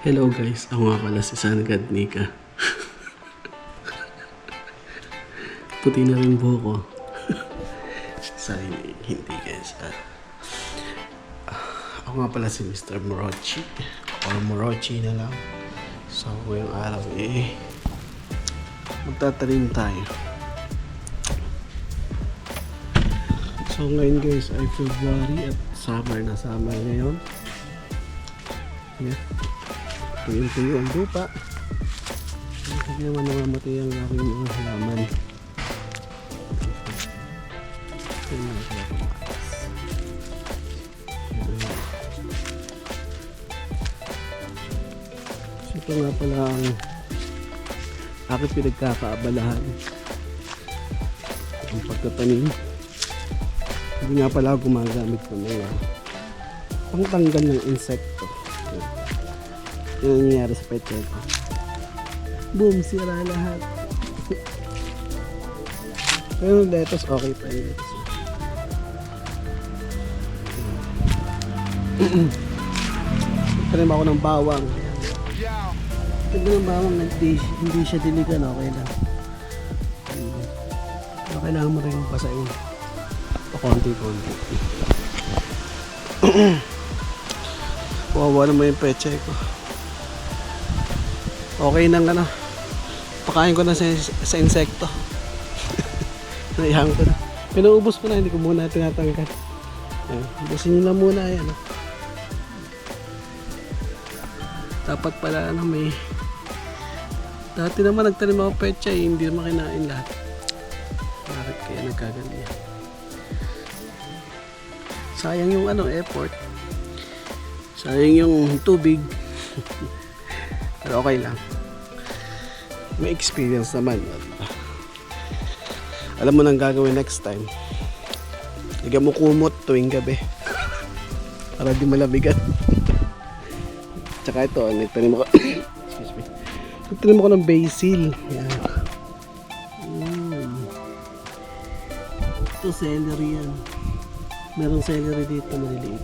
Hello guys, ako nga pala si Sangad Nika. Puti na rin buhok ko. Sa hindi guys. Ah, ako nga pala si Mr. Morochi. Or Morochi na lang. So, ngayong araw eh, magtatanim tayo. So ngayon guys ay February at summer na summer ngayon. Yeah. Tuyong-tuyo ang lupa. Hindi naman namamatay ang aking mga halaman. So ito nga pala ang aking pinagkakaabalahan. Ang pagtatanim. Hindi nga pala gumagamit ng mga pangtanggal ng insekto. Yan ang nangyayari sa pet ko. Boom! Sira lahat. Pero yung lettuce, okay pa yung lettuce. Tanim ako ng bawang. Tanim ng bawang, hindi, hindi siya diligan, okay lang. Pero kailangan mo rin basahin. Pakonti-konti. Wawa naman yung peche ko. Okay nang ano. Pakain ko na sa, sa insekto. Naihan ko na. Pinuubos ko na, hindi ko muna tinatanggal. Ayan, ubusin nyo lang muna yan. ah. Dapat pala ano may... Dati naman nagtanim ako pecha eh, hindi naman kinain lahat. Bakit kaya nagkaganyan? Sayang yung ano, effort. Sayang yung tubig. Pero okay lang. May experience naman. Alam mo nang gagawin next time. Lagyan mo kumot tuwing gabi. Para di malabigan. Tsaka ito, nagtanim ako. Excuse me. Nagtanim ako ng basil. Yan. Mm. Ito celery yan. Merong celery dito maliliit.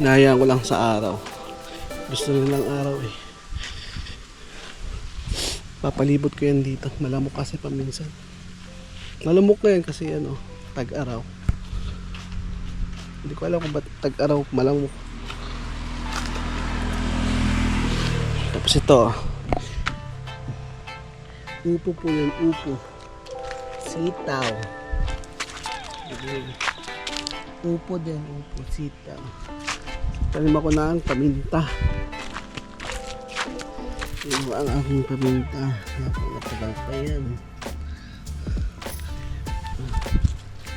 Hinahayaan ko lang sa araw. Gusto nilang araw eh. Papalibot ko yan dito. Malamok kasi paminsan. Malamok na yan kasi ano, tag-araw. Hindi ko alam kung ba't tag-araw malamok. Tapos ito. Upo po yan, upo. Sitaw. Upo din, upo, sitaw. Tanim ako ng paminta. Ito ang aking paminta. Napakatagal pa yan.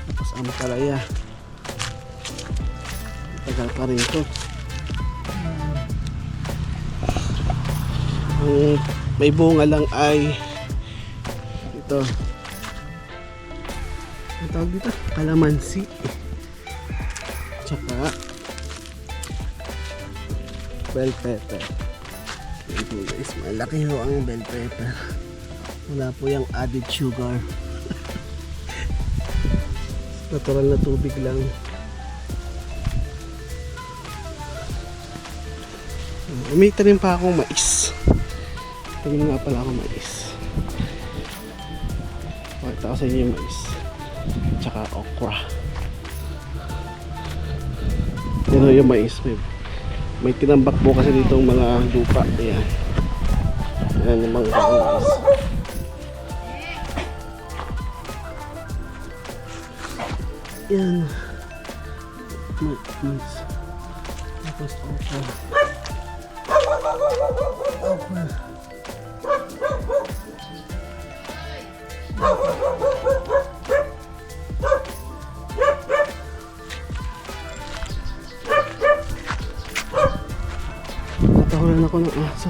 Tapos ang palaya. Tagal pa rin ito. Ang may bunga lang ay ito. Ang tawag dito? Kalamansi. Bell pepper. Yan po guys, malaki ho ang bell pepper. Wala po yung added sugar. Natural na tubig lang. Umita rin pa akong mais. Tanim nga pala akong mais. Pakita ko sa inyo yung mais. Tsaka okra. Pero yung mais, may may tinambak po kasi dito mga lupa. Ayan. Ayan yung mga mais. Yan. Ma- Mais. Tapos okra. Okra. Natahulan ako ng aso.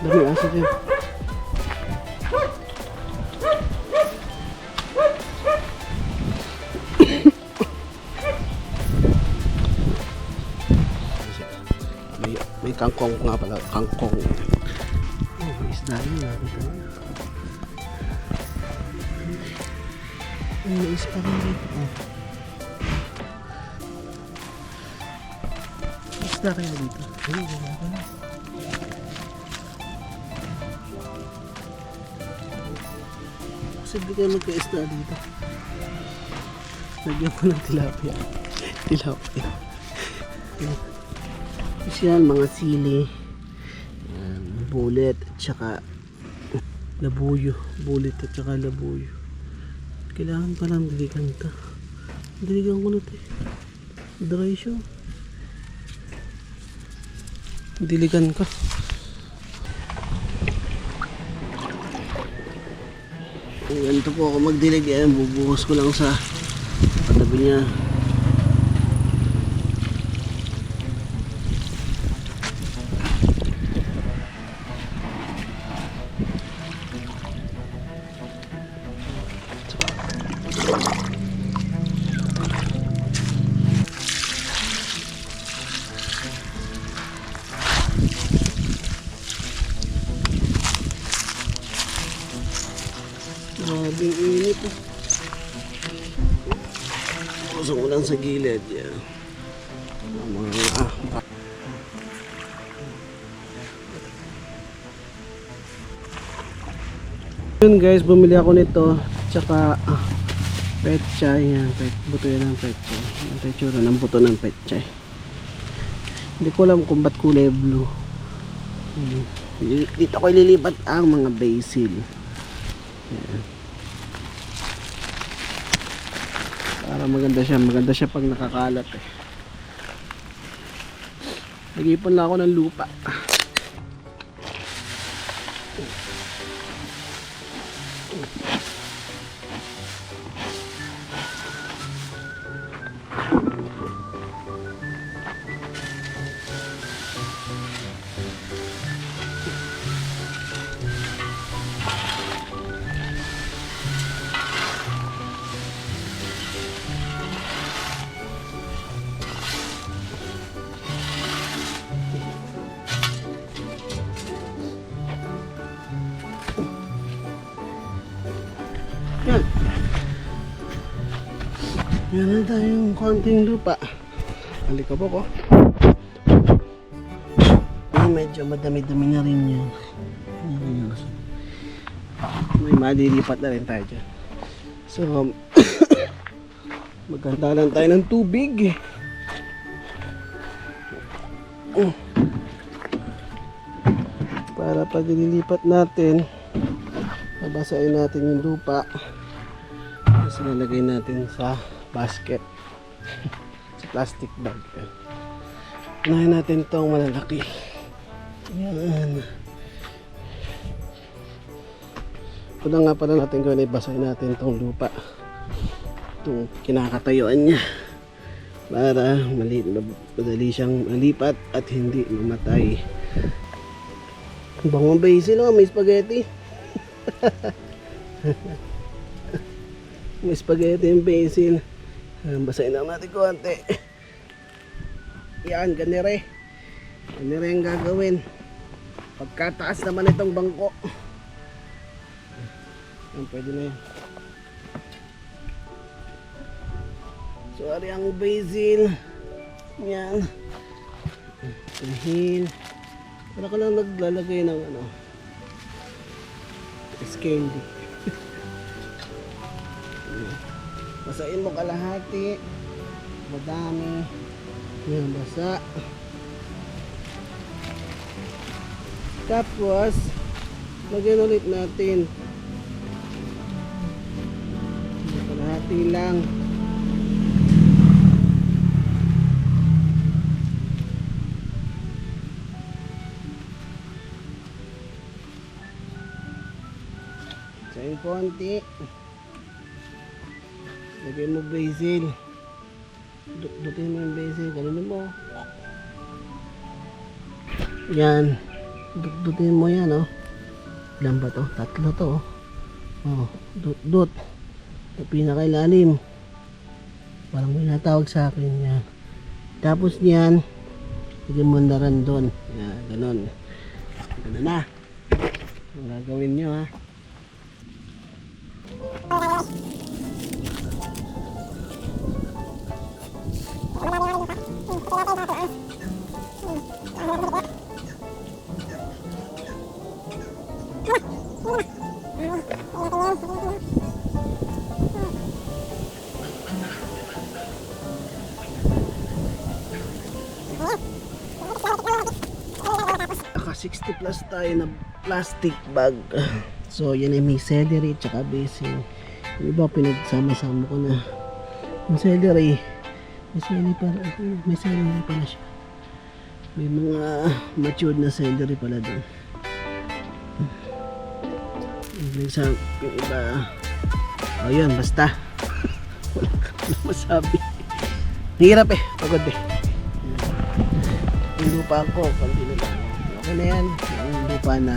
Dami aso dyan. may, may kangkong nga pala. Kangkong. Oh, may isda yun. Nakita mo. May mais pa rin dito. Oh. Isda kayo dito. Wala ka na. Posible kayo magka-isda dito. Lagyan ko ng tilapia. tilapia. Tapos mga sili. Yan, bullet at saka labuyo. Bullet at saka labuyo. Kailangan pa lang diligan ka. Diligan ko na ito eh. Dry siya. Diligan. Kung ganito po ako magdilig, yan, bubuhos ko lang sa patabi niya. Lang sa gilid yan. Ang mga ah, Yun guys, bumili ako nito. Tsaka ah, petchay yan. Pet, buto yan ng petchay. Ang texture ng buto ng petchay. Hindi ko alam kung ba't kulay blue. Hmm. Dito ko ililipat ang mga basil. Para maganda siya, maganda siya pag nakakalat eh. Nag-ipon lang ako ng lupa. Yan. Meron tayong konting lupa. Halika po ko. Ah, medyo madami-dami na rin yan. May malilipat na rin tayo dyan. So, magkanta lang tayo ng tubig. Mm. Para pag nililipat natin, babasahin natin yung lupa tapos ilalagay natin sa basket. Sa plastic bag. Unahin natin itong malalaki. Yan. Ito na nga pala natin gawin ay basahin natin itong lupa. Itong kinakatayuan niya. Para mali, madali siyang malipat at hindi mamatay. Bangong basil oh, may spaghetti. May spaghetti yung basil. Ah, Basahin lang natin konti. Yan, ganire. Ganire ang gagawin. Pagkataas naman itong bangko. Yan, pwede na yan. Sorry ang basil. Yan. Tahin. Para ka lang naglalagay ng ano. Is candy. Basain mo kalahati. Madami. Yan, basa. Tapos, lagyan ulit natin. Kalahati lang. Sa'yo konti. Lagay mo basil. Dutin mo yung basil. Ganun mo. Yan. Dutin mo yan, oh. Ilan ba to? Tatlo to, oh. Oh, dut, dut. Ito pinakailalim. Parang may natawag sa akin yan. Tapos niyan, lagyan mo na rin doon. Yan, ganun. Ganun na. Ang gagawin nyo, ha. 60 plus tayo na plastic bag. So, yan ay may celery tsaka basil. Yung iba pinagsama-sama ko na. Yung celery, may celery pa, may celery pala siya. May mga matured na celery pala doon. Sa yung iba, oh yun, basta. wala ka masabi. Hirap eh, pagod eh. Yung lupa ko, pandi na lang. Okay na yan. Yung lupa na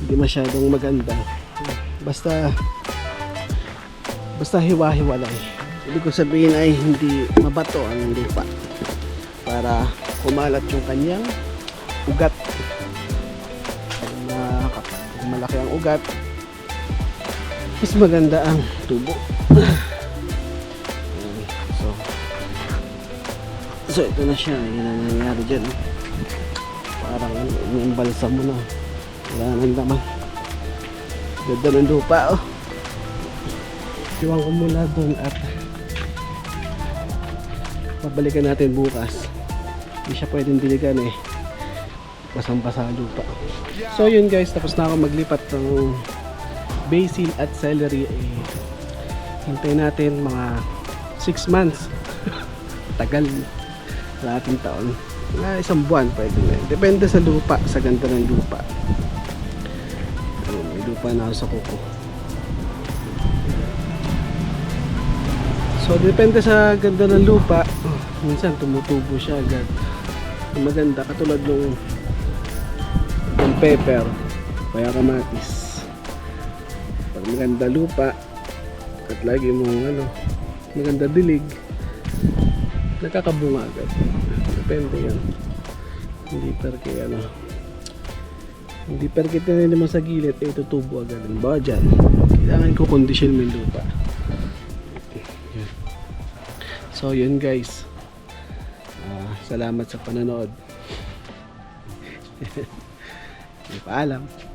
hindi masyadong maganda. Basta, basta hiwa-hiwalay. Ibig ko sabihin ay hindi mabato ang lupa para kumalat yung kanyang ugat. Pag malaki ang ugat, mas maganda ang tubo. So, so ito na siya. Yan ang nangyayari dyan. Parang ano, inimbalsa mo na. Wala nang laman. Ganda ng lupa oh. Iwan ko muna doon at pabalikan natin bukas. Hindi siya pwedeng diligan eh. Basang-basa ang lupa. So yun guys, tapos na ako maglipat ng basil at celery. Eh, hintay natin mga 6 months. Tagal. Sa ating taon. Mga isang buwan pwede na. Depende sa lupa, sa ganda ng lupa. May lupa na ako sa kuko. So, depende sa ganda ng lupa. Minsan, tumutubo siya agad. Maganda, katulad nung yung pepper, kaya kamatis. Pag maganda lupa, at lagi mong ano, maganda dilig, nakakabunga agad. Depende yan. Hindi perke ano. Hindi perke tinanim mo sa gilid, eh tutubo agad. Ba dyan, kailangan ko kondisyon mo yung lupa. So yun guys. Salamat sa panonood. Paalam.